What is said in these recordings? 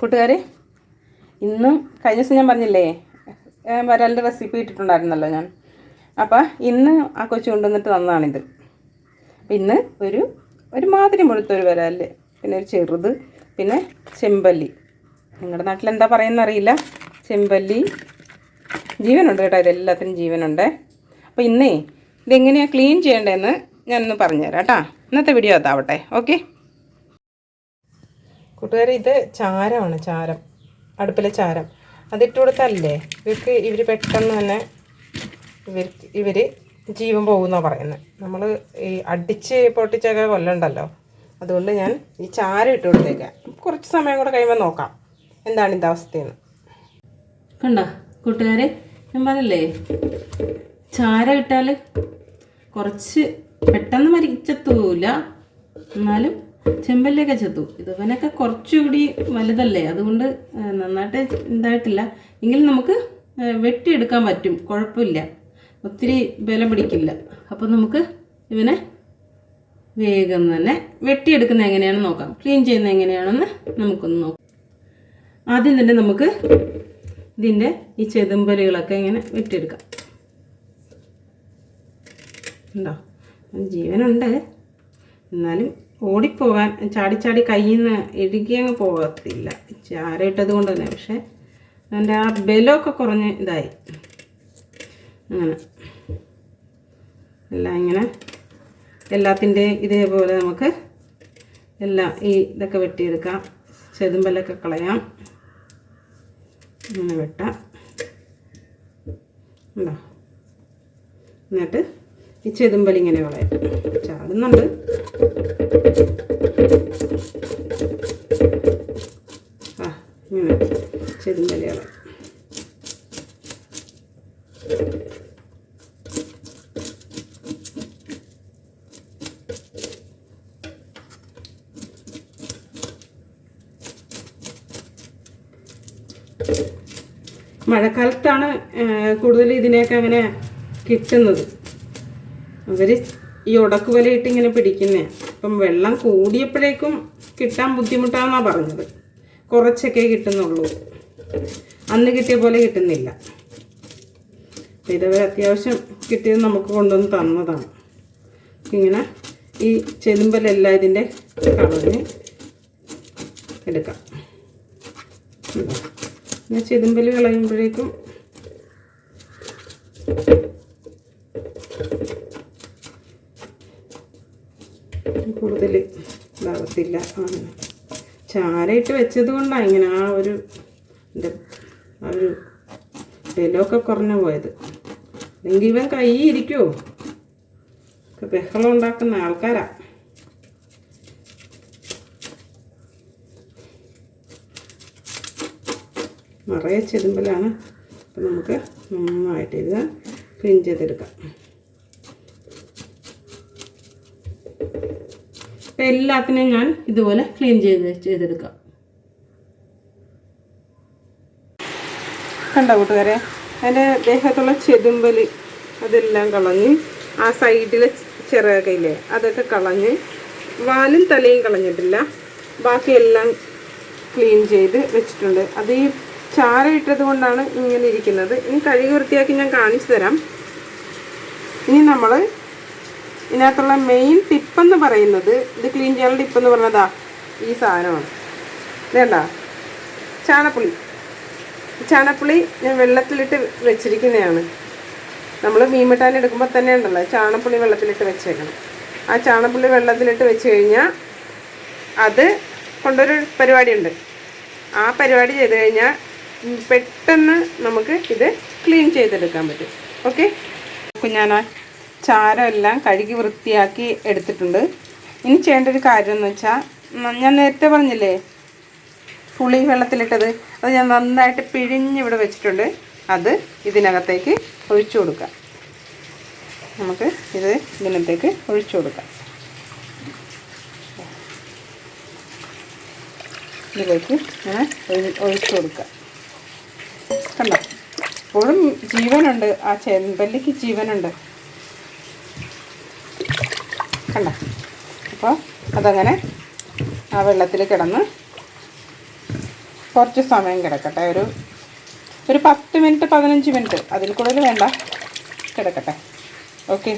കൂട്ടുകാരെ ഇന്നും കഴിഞ്ഞ ദിവസം ഞാൻ പറഞ്ഞില്ലേ വരാലിന്റെ റെസിപ്പി ഇട്ടിട്ടുണ്ടായിരുന്നല്ലോ ഞാൻ. അപ്പോൾ ഇന്ന് ആ കൊച്ചു കൊണ്ടുവന്നിട്ട് തന്നതാണിത്. ഇന്ന് ഒരു ഒരു മാതിരി മുഴുത്തൊരു വരാൽ പിന്നെ ഒരു ചെറുത് പിന്നെ ചെമ്പല്ലി. നിങ്ങളുടെ നാട്ടിൽ എന്താ പറയുന്ന അറിയില്ല. ചെമ്പല്ലി ജീവനുണ്ട് കേട്ടോ ഇതെല്ലാത്തിനും ജീവനുണ്ട്. അപ്പോൾ ഇന്നേ ഇതെങ്ങനെയാണ് ക്ലീൻ ചെയ്യേണ്ടതെന്ന് ഞാനൊന്ന് പറഞ്ഞുതരാം കേട്ടോ. ഇന്നത്തെ വീഡിയോ അതാവട്ടെ. ഓക്കെ കൂട്ടുകാരെ ഇത് ചാരമാണ് ചാരം. അടുപ്പിലെ ചാരം. അതിട്ട് കൊടുത്തല്ലേ ഇവർക്ക് ഇവർ പെട്ടെന്ന് തന്നെ ഇവർ ഇവർ ജീവൻ പോകുമെന്നാണ് പറയുന്നത്. നമ്മൾ ഈ അടിച്ച് പൊട്ടിച്ചൊക്കെ കൊല്ലണ്ടല്ലോ. അതുകൊണ്ട് ഞാൻ ഈ ചാരം ഇട്ട് കൊടുത്തേക്കാം. കുറച്ച് സമയം കൂടെ കഴിയുമ്പോൾ നോക്കാം. എന്താണ് ഇത് അവസ്ഥയെന്ന്. കണ്ട കൂട്ടുകാരെ ഞാൻ പറയല്ലേ ചാരം ഇട്ടാൽ കുറച്ച് പെട്ടെന്ന് മരിച്ചെത്തൂല എന്നാലും ചെമ്പല്ലിയൊക്കെ ചെത്തു. ഇതുവനൊക്കെ കുറച്ചുകൂടി വലുതല്ലേ? അതുകൊണ്ട് നന്നായിട്ട് ഇതായിട്ടില്ല. എങ്കിലും നമുക്ക് വെട്ടിയെടുക്കാൻ പറ്റും. കുഴപ്പമില്ല. ഒത്തിരി ബലം പിടിക്കില്ല. അപ്പം നമുക്ക് ഇവനെ വേഗം തന്നെ വെട്ടിയെടുക്കുന്നത് എങ്ങനെയാണെന്ന് നോക്കാം. ക്ലീൻ ചെയ്യുന്നത് എങ്ങനെയാണെന്ന് നമുക്കൊന്ന് നോക്കാം. ആദ്യം തന്നെ നമുക്ക് ഇതിന്റെ ഈ ചെതുമ്പലുകളൊക്കെ ഇങ്ങനെ വെട്ടിയെടുക്കാം. ഉണ്ടോ? ജീവനുണ്ട്. എന്നാലും ഓടിപ്പോകാൻ ചാടി ചാടി കയ്യിൽ നിന്ന് ഇഴുകിയങ്ങ് പോകത്തില്ല ചാര ഇട്ടത് കൊണ്ട് തന്നെ. പക്ഷേ അതിന്റെ ആ ബലമൊക്കെ കുറഞ്ഞ് ഇതായി. അങ്ങനെ. എല്ലാം ഇങ്ങനെ. എല്ലാത്തിന്റെ ഇതേപോലെ നമുക്ക് എല്ലാം ഈ ഇതൊക്കെ വെട്ടിയെടുക്കാം. ചെതുമ്പലൊക്കെ കളയാം. ഇങ്ങനെ വെട്ടാം. ഉണ്ടോ? എന്നിട്ട് ഈ ചെതുമ്പലിങ്ങനെ കളയാം. ചാടുന്നുണ്ട്. ഇങ്ങനെ കളയാം മഴക്കാലത്താണ് കൂടുതൽ ഇതിനെയൊക്കെ അങ്ങനെ കിട്ടുന്നത്. അവർ ഈ ഉടക്ക് വലയിട്ട് ഇങ്ങനെ പിടിക്കുന്നേ. അപ്പം വെള്ളം കൂടിയപ്പോഴേക്കും കിട്ടാൻ ബുദ്ധിമുട്ടാണെന്നാണ് പറഞ്ഞത്. കുറച്ചൊക്കെ കിട്ടുന്നുള്ളൂ. അന്ന് കിട്ടിയ പോലെ കിട്ടുന്നില്ല. ഇതവർ അത്യാവശ്യം കിട്ടിയത് നമുക്ക് കൊണ്ടുവന്ന് തന്നതാണ്. ഇങ്ങനെ ഈ ചെതുമ്പലെല്ലാം ഇതിന്റെ കളഞ്ഞ് എടുക്കാം? പിന്നെ ചെതുമ്പൽ കളയുമ്പോഴേക്കും കൂടുതൽ ഇതാകത്തില്ല. ചാരയിട്ട് വെച്ചത് കൊണ്ടാണ് ഇങ്ങനെ ആ ഒരു എന്റെ ആ ഒരു ബലമൊക്കെ കുറഞ്ഞു പോയത്. അല്ലെങ്കിൽ ഇവൻ കൈ ഇരിക്കുമോ ബഹളം ഉണ്ടാക്കുന്ന ആൾക്കാരാ. നിറയെ ചെതുമ്പലാണ് അപ്പം നമുക്ക് നന്നായിട്ട് ഇത് ക്ലീൻ ചെയ്തെടുക്കാം. എല്ലാത്തിനെയും ഞാൻ ഇതുപോലെ ക്ലീൻ ചെയ്ത് ചെയ്തെടുക്കാം. കണ്ട കൂട്ടുകാരെ? അതിന്റെ ദേഹത്തുള്ള ചെതുമ്പൽ അതെല്ലാം കളഞ്ഞ് ആ സൈഡിലെ ചിറകയില്ലേ അതൊക്കെ കളഞ്ഞ് വാലും തലയും കളഞ്ഞിട്ടില്ല. ബാക്കിയെല്ലാം ക്ലീൻ ചെയ്ത് വെച്ചിട്ടുണ്ട്. അത് ഈ ചാര ഇട്ടത് കൊണ്ടാണ് ഇങ്ങനെ ഇരിക്കുന്നത്. ഇനി കഴുകി വൃത്തിയാക്കി ഞാൻ കാണിച്ചു തരാം. ഇനി നമ്മൾ ഇതിനകത്തുള്ള മെയിൻ ടിപ്പെന്ന് പറയുന്നത് ഇത് ക്ലീൻ ചെയ്യാനുള്ള ടിപ്പെന്ന് പറഞ്ഞതാ ഈ സാധനമാണ്. വേണ്ട ചാണപ്പുളി. ചാണപ്പുളി ഞാൻ വെള്ളത്തിലിട്ട് വെച്ചിരിക്കുന്നതാണ്. നമ്മൾ മീൻമിട്ടാൻ എടുക്കുമ്പോൾ തന്നെ ഉണ്ടല്ലോ ചാണപ്പുളി വെള്ളത്തിലിട്ട് വെച്ചേക്കണം. ആ ചാണപ്പുളി വെള്ളത്തിലിട്ട് വെച്ച് കഴിഞ്ഞാൽ അത് കൊണ്ടൊരു പരിപാടിയുണ്ട്. ആ പരിപാടി ചെയ്ത് കഴിഞ്ഞാൽ പെട്ടെന്ന് നമുക്ക് ഇത് ക്ലീൻ ചെയ്തെടുക്കാൻ പറ്റും. ഓക്കെ ഞാൻ ആ ചാരം എല്ലാം കഴുകി വൃത്തിയാക്കി എടുത്തിട്ടുണ്ട്. ഇനി ചെയ്യേണ്ട ഒരു കാര്യം എന്ന് വെച്ചാൽ ഞാൻ നേരത്തെ പറഞ്ഞില്ലേ പുളി വെള്ളത്തിലിട്ടത് അത് ഞാൻ നന്നായിട്ട് പിഴിഞ്ഞ് ഇവിടെ വെച്ചിട്ടുണ്ട്. അത് ഇതിനകത്തേക്ക് ഒഴിച്ചു കൊടുക്കാം. നമുക്ക് ഇത് ഇതിനകത്തേക്ക് ഒഴിച്ചു കൊടുക്കാം. ഇതിലേക്ക് ഇങ്ങനെ ഒഴി- ഒഴിച്ചു കൊടുക്കാം. കണ്ടോ? ഇപ്പോഴും ജീവനുണ്ട്. ആ ചെമ്പല്ലിക്ക് ജീവനുണ്ട്. കണ്ടോ? അപ്പോൾ അതങ്ങനെ ആ വെള്ളത്തിൽ കിടന്ന് കുറച്ച് സമയം കിടക്കട്ടെ. ഒരു ഒരു പത്ത് മിനിറ്റ് പതിനഞ്ച് മിനിറ്റ് അതിൽ കൂടുതൽ വേണ്ട. കിടക്കട്ടെ. ഓക്കെ.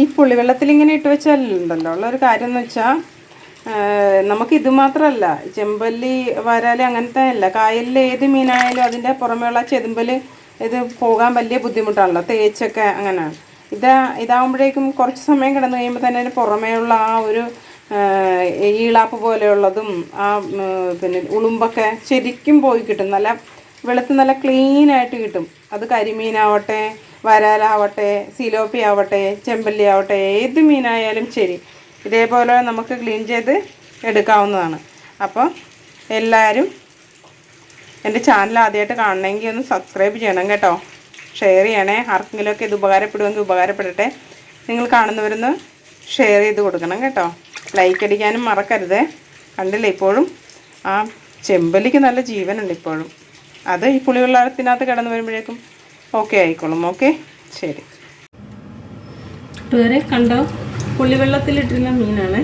ഈ പുളിവെള്ളത്തിൽ ഇങ്ങനെ ഇട്ട് വെച്ചാലുണ്ടല്ലോ. ഉള്ള ഒരു കാര്യം എന്ന് വെച്ചാൽ നമുക്ക് ഇത് മാത്രമല്ല ചെമ്പല്ലി വരാൽ അങ്ങനത്തെ അല്ല. കായലിൽ ഏത് മീനായാലും അതിന്റെ പുറമെയുള്ള ചെതുമ്പൽ ഇത് പോകാൻ വലിയ ബുദ്ധിമുട്ടാണല്ലോ തേച്ചൊക്കെ അങ്ങനെയാണ് ഇതാ ഇതാകുമ്പോഴേക്കും കുറച്ച് സമയം കിടന്നു കഴിയുമ്പോൾ തന്നെ അതിന് പുറമേയുള്ള ആ ഒരു ഈളാപ്പ് പോലെയുള്ളതും ആ പിന്നെ ഉളുമ്പൊക്കെ ശരിക്കും പോയി കിട്ടും. നല്ല വെളുത്ത് നല്ല ക്ലീനായിട്ട് കിട്ടും. അത് കരിമീനാവട്ടെ വരാലാവട്ടെ സിലോപ്പി ആവട്ടെ ചെമ്പല്ലി ആവട്ടെ ഏത് മീനായാലും ശരി. ഇതേപോലെ നമുക്ക് ക്ലീൻ ചെയ്ത് എടുക്കാവുന്നതാണ്. അപ്പോൾ എല്ലാവരും എന്റെ ചാനൽ ആദ്യമായിട്ട് കാണണമെങ്കിൽ ഒന്ന് സബ്സ്ക്രൈബ് ചെയ്യണം കേട്ടോ. ഷെയർ ചെയ്യണേ. ആർക്കെങ്കിലുമൊക്കെ ഇത് ഉപകാരപ്പെടുമെങ്കിൽ ഉപകാരപ്പെടട്ടെ. നിങ്ങൾ കാണുന്നവരൊന്ന് ഷെയർ ചെയ്ത് കൊടുക്കണം കേട്ടോ. ലൈക്ക് അടിക്കാനും മറക്കരുത്. കണ്ടില്ലേ ഇപ്പോഴും? ആ ചെമ്പലിക്ക് നല്ല ജീവനുണ്ട് ഇപ്പോഴും. അത് ഈ പുളിവെള്ളത്തിനകത്ത് കിടന്നു വരുമ്പോഴേക്കും ഓക്കെ ആയിക്കോളും. ഓക്കെ ശരി. വേറെ കണ്ടോ? പുളിവെള്ളത്തിലിട്ടിരുന്ന മീനാണ്.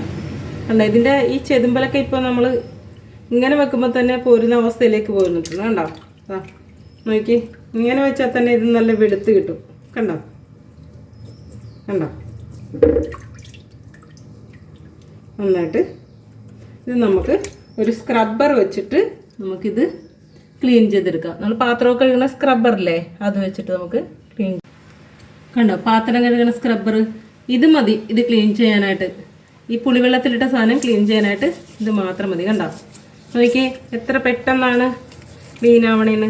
കണ്ടോ? ഇതിന്റെ ഈ ചെതുമ്പലൊക്കെ ഇപ്പോൾ നമ്മൾ ഇങ്ങനെ വെക്കുമ്പോൾ തന്നെ പോരുന്ന അവസ്ഥയിലേക്ക് പോരുന്നുണ്ട് കണ്ടോ? ആ നോക്കി. ഇങ്ങനെ വെച്ചാൽ തന്നെ ഇത് നല്ല വെടുത്ത് കിട്ടും. കണ്ടോ? കണ്ടോ? നന്നായിട്ട് ഇത് നമുക്ക് ഒരു സ്ക്രബ്ബർ വെച്ചിട്ട് നമുക്കിത് ക്ലീൻ ചെയ്തെടുക്കാം. നമ്മൾ പാത്രമൊക്കെ കഴുകുന്ന സ്ക്രബ്ബറില്ലേ അത് വെച്ചിട്ട് നമുക്ക് ക്ലീൻ കണ്ടോ? പാത്രം കഴുകുന്ന സ്ക്രബ്ബർ ഇത് മതി. ഇത് ക്ലീൻ ചെയ്യാനായിട്ട്. ഈ പുളിവെള്ളത്തിലിട്ട സാധനം ക്ലീൻ ചെയ്യാനായിട്ട് ഇത് മാത്രം മതി. കണ്ടോ? നോക്കിയേ എത്ര പെട്ടെന്നാണ് ക്ലീൻ ആവണേന്ന്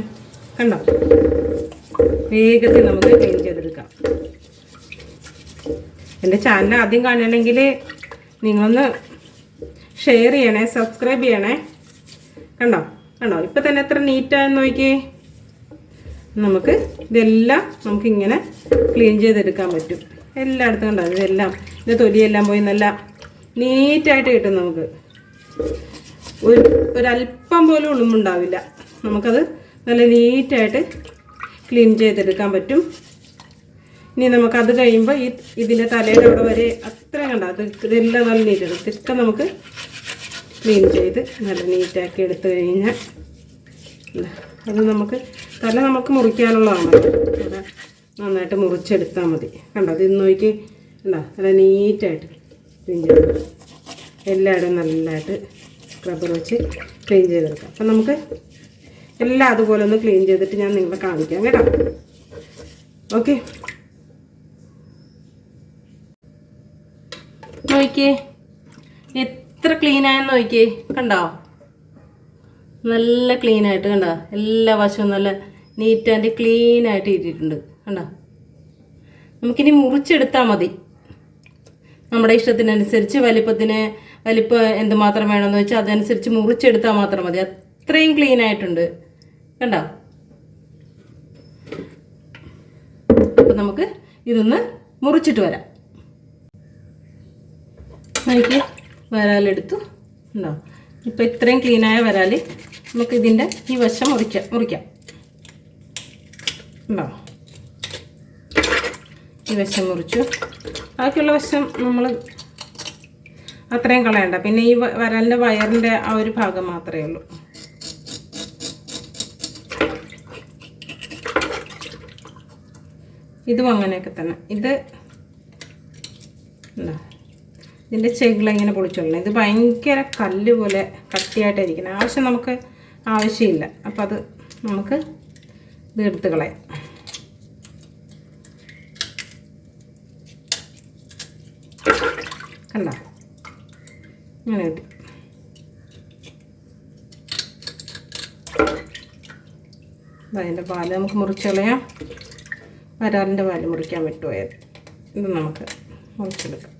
കണ്ടോ? വേഗത്തിൽ നമുക്ക് ക്ലീൻ ചെയ്തെടുക്കാം. എന്റെ ചാനൽ ആദ്യം കാണണമെങ്കിൽ നിങ്ങളൊന്ന് ഷെയർ ചെയ്യണേ സബ്സ്ക്രൈബ് ചെയ്യണേ. കണ്ടോ? കണ്ടോ? ഇപ്പം തന്നെ എത്ര നീറ്റായെന്ന് നോക്കിയേ. നമുക്ക് ഇതെല്ലാം നമുക്കിങ്ങനെ ക്ലീൻ ചെയ്തെടുക്കാൻ പറ്റും. എല്ലായിടത്തും കണ്ടോ? ഇതെല്ലാം ഇത് തൊലിയെല്ലാം പോയി നല്ല നീറ്റായിട്ട് കിട്ടും നമുക്ക്. ഒരു ഒരല്പം പോലും ഉളുമ്പുണ്ടാവില്ല നമുക്കത് നല്ല നീറ്റായിട്ട് ക്ലീൻ ചെയ്തെടുക്കാൻ പറ്റും. ഇനി നമുക്കത് കഴിയുമ്പോൾ ഈ ഇതിന്റെ തലയുടെ അവിടെ വരെ അത്ര കണ്ട അത് ഇതെല്ലാം നല്ല നീറ്റാണ്. ഇതൊക്കെ നമുക്ക് ക്ലീൻ ചെയ്ത് നല്ല നീറ്റാക്കി എടുത്തു കഴിഞ്ഞാൽ അത് നമുക്ക് തല നമുക്ക് മുറിക്കാനുള്ളതാണ്. നന്നായിട്ട് മുറിച്ചെടുത്താൽ മതി. കണ്ടോ? ഇന്ന് നോക്കി. കണ്ടോ? നല്ല നീറ്റായിട്ട് ക്ലീൻ ചെയ്ത്. എല്ലായിടും നല്ലതായിട്ട് സ്ക്രബ്ബർ വെച്ച് ക്ലീൻ ചെയ്തെടുക്കാം. അപ്പം നമുക്ക് എല്ലാം അതുപോലെ ഒന്ന് ക്ലീൻ ചെയ്തിട്ട് ഞാൻ നിങ്ങളെ കാണിക്കാം കേട്ടോ. ഓക്കെ നോക്കിയേ. എത്ര ക്ലീൻ ആയെന്ന് നോക്കിയേ. കണ്ടോ? നല്ല ക്ലീൻ ആയിട്ട് കണ്ടോ? എല്ലാ വശവും നല്ല നീറ്റ് ആൻഡ് ക്ലീൻ ആയിട്ട് ഇട്ടിട്ടുണ്ട്. കണ്ടോ? നമുക്കിനി മുറിച്ചെടുത്താൽ മതി. നമ്മുടെ ഇഷ്ടത്തിനനുസരിച്ച് വലിപ്പത്തിന് വലിപ്പം എന്തുമാത്രം വേണമെന്ന് വെച്ചാൽ അതനുസരിച്ച് മുറിച്ചെടുത്താൽ മാത്രം മതി. അത്രയും ക്ലീൻ ആയിട്ടുണ്ട്. കണ്ടോ? അപ്പം നമുക്ക് ഇതൊന്ന് മുറിച്ചിട്ട് വരാം. എനിക്ക് വരാലെടുത്തു. ഉണ്ടോ ഇപ്പം ഇത്രയും ക്ലീനായ വരാൽ നമുക്ക് ഇതിന്റെ ഈ വശം മുറിക്കാം മുറിക്കാം. ഉണ്ടോ ഈ വശം മുറിച്ചു. ബാക്കിയുള്ള വശം നമ്മൾ അത്രയും കളയണ്ട. പിന്നെ ഈ വരലിന്റെ വയറിന്റെ ആ ഒരു ഭാഗം മാത്രമേ ഉള്ളൂ. ഇതും അങ്ങനെയൊക്കെ തന്നെ. ഇത് എന്താ? ഇതിന്റെ ചെകിള ഇങ്ങനെ പൊളിച്ചോളണം. ഇത് ഭയങ്കര കല്ല് പോലെ കട്ടിയായിട്ടായിരിക്കണം ആവശ്യം നമുക്ക് ആവശ്യമില്ല. അപ്പം അത് നമുക്ക് ഇത് എടുത്ത് കളയാം. കണ്ട? ഇങ്ങനെ കിട്ടി. അതിന്റെ പാൽ നമുക്ക് മുറിച്ച് കളയാം. വരാലിന്റെ പാൽ മുറിക്കാൻ വിട്ടുപോയത് ഇത് നമുക്ക് മുറിച്ചെടുക്കാം.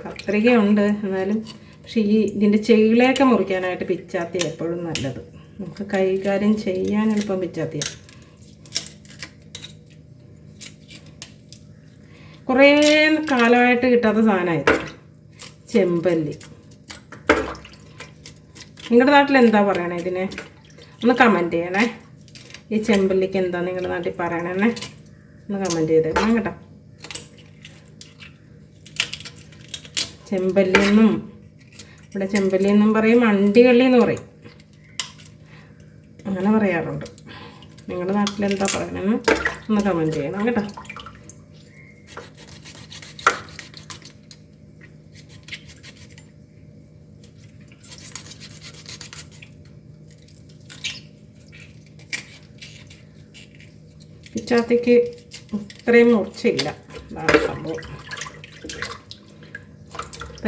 കത്രികയുണ്ട് എന്നാലും പക്ഷേ ഈ ഇതിന്റെ ചെകിളയൊക്കെ മുറിക്കാനായിട്ട് പിച്ചാത്തി എപ്പോഴും നല്ലത്. നമുക്ക് കൈകാര്യം ചെയ്യാൻ എളുപ്പം പിച്ചാത്തിയാണ് കുറേ കാലമായിട്ട് കിട്ടാത്ത സാധനമായത് ചെമ്പല്ലി. നിങ്ങളുടെ നാട്ടിൽ എന്താ പറയണേ ഇതിന്? ഒന്ന് കമന്റ് ചെയ്യണേ. ഈ ചെമ്പല്ലിക്ക് എന്താ നിങ്ങളുടെ നാട്ടിൽ പറയണേ? ഒന്ന് കമന്റ് ചെയ്തേക്കണം കേട്ടോ. ചെമ്പല്ലി എന്നും ഇവിടെ ചെമ്പല്ലി എന്നും പറയും അണ്ടികള്ളി എന്ന് പറയും. അങ്ങനെ പറയാറുണ്ട്. നിങ്ങളുടെ നാട്ടിൽ എന്താ പറയണമെന്ന് ഒന്ന് കമന്റ് ചെയ്യണം കേട്ടോ. പിച്ചാത്തിക്ക് ഇത്രയും മുറിച്ചില്ല. അതാണ് സംഭവം.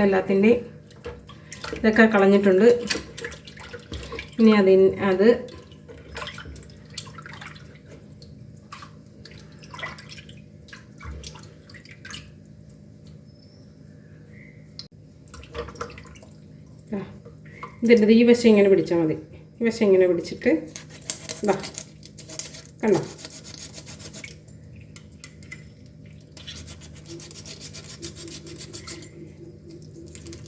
എല്ലാത്തിന്റെയും ഇതൊക്കെ കളഞ്ഞിട്ടുണ്ട്. ഇനി അത് ആ, ഇതിന്റെ ഈ വശം ഇങ്ങനെ പിടിച്ചാൽ മതി. ഈ വശം ഇങ്ങനെ പിടിച്ചിട്ട് ഇതാ കണ്ടോ?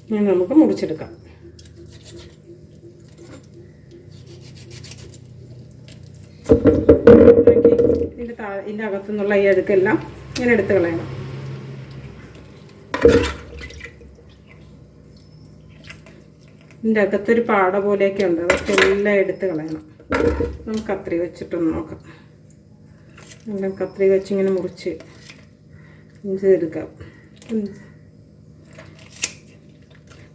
ഇനി നമുക്ക് മുറിച്ചെടുക്കാം. ഇതിന്റെ താ ഇതിന്റെ അകത്തു നിന്നുള്ള ഈ അടുക്കെല്ലാം ഇങ്ങനെ എടുത്ത് കളയണം. ഇതിന്റെ അകത്തൊരു പാട പോലെയൊക്കെ ഉണ്ട്. അതൊക്കെ എല്ലാം എടുത്ത് കളയണം. നമുക്ക് കത്രി വെച്ചിട്ടൊന്ന് നോക്കാം. എല്ലാം കത്രി വെച്ചിങ്ങനെ മുറിച്ച് മുറിച്ച് ചെയ്തെടുക്കാം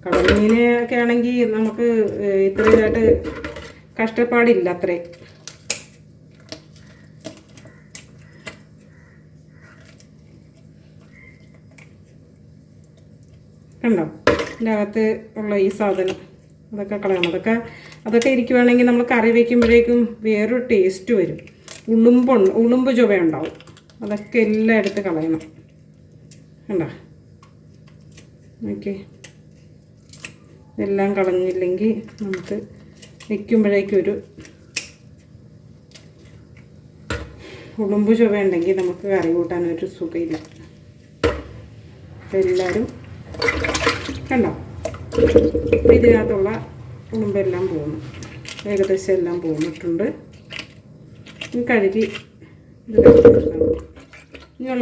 ഉം. കടൽമീനൊക്കെ ആണെങ്കിൽ നമുക്ക് ഇത്രയായിട്ട് കഷ്ടപ്പാടില്ല അത്രയും കണ്ടോ? ഇതിന്റെ അകത്ത് ഉള്ള ഈ സാധനം. അതൊക്കെ കളയണം. അതൊക്കെ അതൊക്കെ ഇരിക്കുവാണെങ്കിൽ നമ്മൾ കറി വയ്ക്കുമ്പോഴേക്കും വേറൊരു ടേസ്റ്റ് വരും. ഉളുമ്പ് ഉളുമ്പ് ചുവ ഉണ്ടാവും അതൊക്കെ എല്ലാം എടുത്ത് കളയണം. കണ്ടോ? ഓക്കെ ഇതെല്ലാം കളഞ്ഞില്ലെങ്കിൽ നമുക്ക് വയ്ക്കുമ്പോഴേക്കൊരു ഉളുമ്പ് ചുവ ഉണ്ടെങ്കിൽ നമുക്ക് കറി കൂട്ടാനൊരു സുഖമില്ല എല്ലാവരും കണ്ടോ? ഇതിനകത്തുള്ള ഉളുമ്പെല്ലാം പോകുന്നു. ഏകദേശം എല്ലാം പോന്നിട്ടുണ്ട്. കഴുകി ഇത്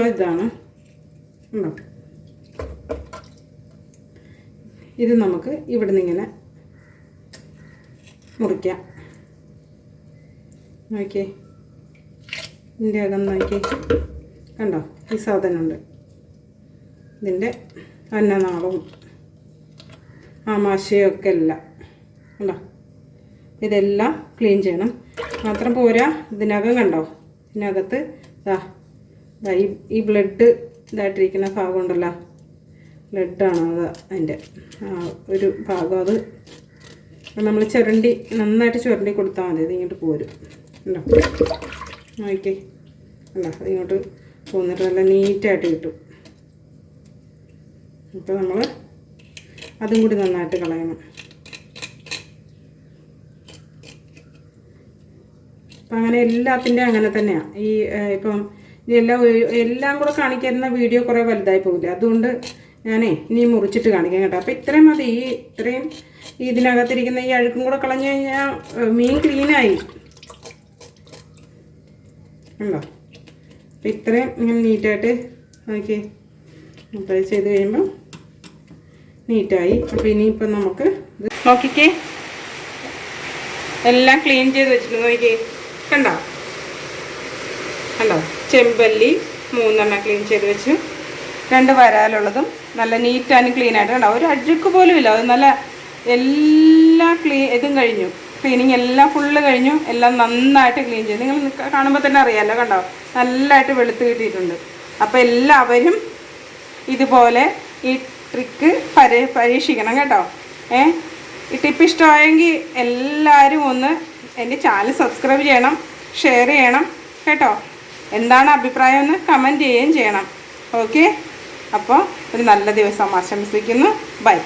ഇതാണ്. ഉണ്ടോ? ഇത് നമുക്ക് ഇവിടെ നിന്ന് ഇങ്ങനെ മുറിക്കാം. നോക്കിയേ. ഇതിന്റെ അകം നോക്കി കണ്ടോ? ഈ സാധനമുണ്ട്. ഇതിന്റെ അന്നനാളവും ആമാശയൊക്കെ എല്ലാം. കണ്ടോ? ഇതെല്ലാം ക്ലീൻ ചെയ്യണം. മാത്രം പോരാ ഇതിനകം കണ്ടോ? ഇതിനകത്ത് ഈ ബ്ലഡ് ഇതായിട്ടിരിക്കുന്ന ഭാഗം ബ്ലഡാണ് അത് അതിന്റെ. ഒരു ഭാഗം അത് നമ്മൾ ചുരണ്ടി നന്നായിട്ട് ചുരണ്ടി കൊടുത്താൽ മതി ഇങ്ങോട്ട് പോരും. ഉണ്ടോ നോക്കിക്കേ. അല്ല ഇങ്ങോട്ട് പോന്നിട്ട് നല്ല നീറ്റായിട്ട് കിട്ടും. അപ്പോൾ നമ്മൾ അതും കൂടി നന്നായിട്ട് കളയണം. അപ്പം അങ്ങനെ എല്ലാത്തിന്റെ അങ്ങനെ തന്നെയാണ് ഈ ഇപ്പം ഇതെല്ലാം എല്ലാം കൂടെ കാണിക്കുന്ന വീഡിയോ കുറേ വലുതായി പോകില്ല അതുകൊണ്ട് ഞാനേ ഇനി മുറിച്ചിട്ട് കാണിക്കാം കേട്ടോ. അപ്പം ഇത്രയും മതി. ഈ ഇത്രയും ഇതിനകത്തിരിക്കുന്ന ഈ അഴുക്കും കൂടെ കളഞ്ഞു കഴിഞ്ഞാൽ മീൻ ക്ലീനായി. ഉണ്ടോ അപ്പം ഇത്രയും ഇങ്ങനെ നീറ്റായിട്ട് നോക്കി. അപ്പോൾ ചെയ്ത് കഴിയുമ്പോൾ നീറ്റായി. അപ്പോൾ ഇനിയിപ്പം നമുക്ക് ഇത് നോക്കിക്കേ. എല്ലാം ക്ലീൻ ചെയ്ത് വെച്ചിട്ട് നോക്കിക്കേ. കണ്ടോ? കണ്ടോ? ചെമ്പല്ലി മൂന്നെണ്ണം ക്ലീൻ ചെയ്ത് വെച്ചു. രണ്ട് വരാലുള്ളതും നല്ല നീറ്റ് ആൻഡ് ക്ലീൻ ആയിട്ട് കണ്ടോ? ഒരു അഴുക്ക് പോലും ഇല്ല. അത് നല്ല എല്ലാ ക്ലീ ഇതും കഴിഞ്ഞു. ക്ലീനിങ് എല്ലാം ഫുള്ള് കഴിഞ്ഞു. എല്ലാം നന്നായിട്ട് ക്ലീൻ ചെയ്തു. നിങ്ങൾ കാണുമ്പോൾ തന്നെ അറിയാമല്ലോ കണ്ടോ? നല്ലതായിട്ട് വെളുത്ത് കിട്ടിയിട്ടുണ്ട്. അപ്പോൾ എല്ലാവരും ഇതുപോലെ ഈ ട്രിക്ക് പരി പരീക്ഷിക്കണം കേട്ടോ. ഏ? ഈ ടിപ്പ് ഇഷ്ടമായെങ്കിൽ എല്ലാവരും ഒന്ന് എന്റെ ചാനൽ സബ്സ്ക്രൈബ് ചെയ്യണം ഷെയർ ചെയ്യണം കേട്ടോ. എന്താണ് അഭിപ്രായം എന്ന് കമന്റ് ചെയ്യുകയും ചെയ്യണം. ഓക്കെ അപ്പോൾ ഒരു നല്ല ദിവസം ആശംസിക്കുന്നു. ബൈ.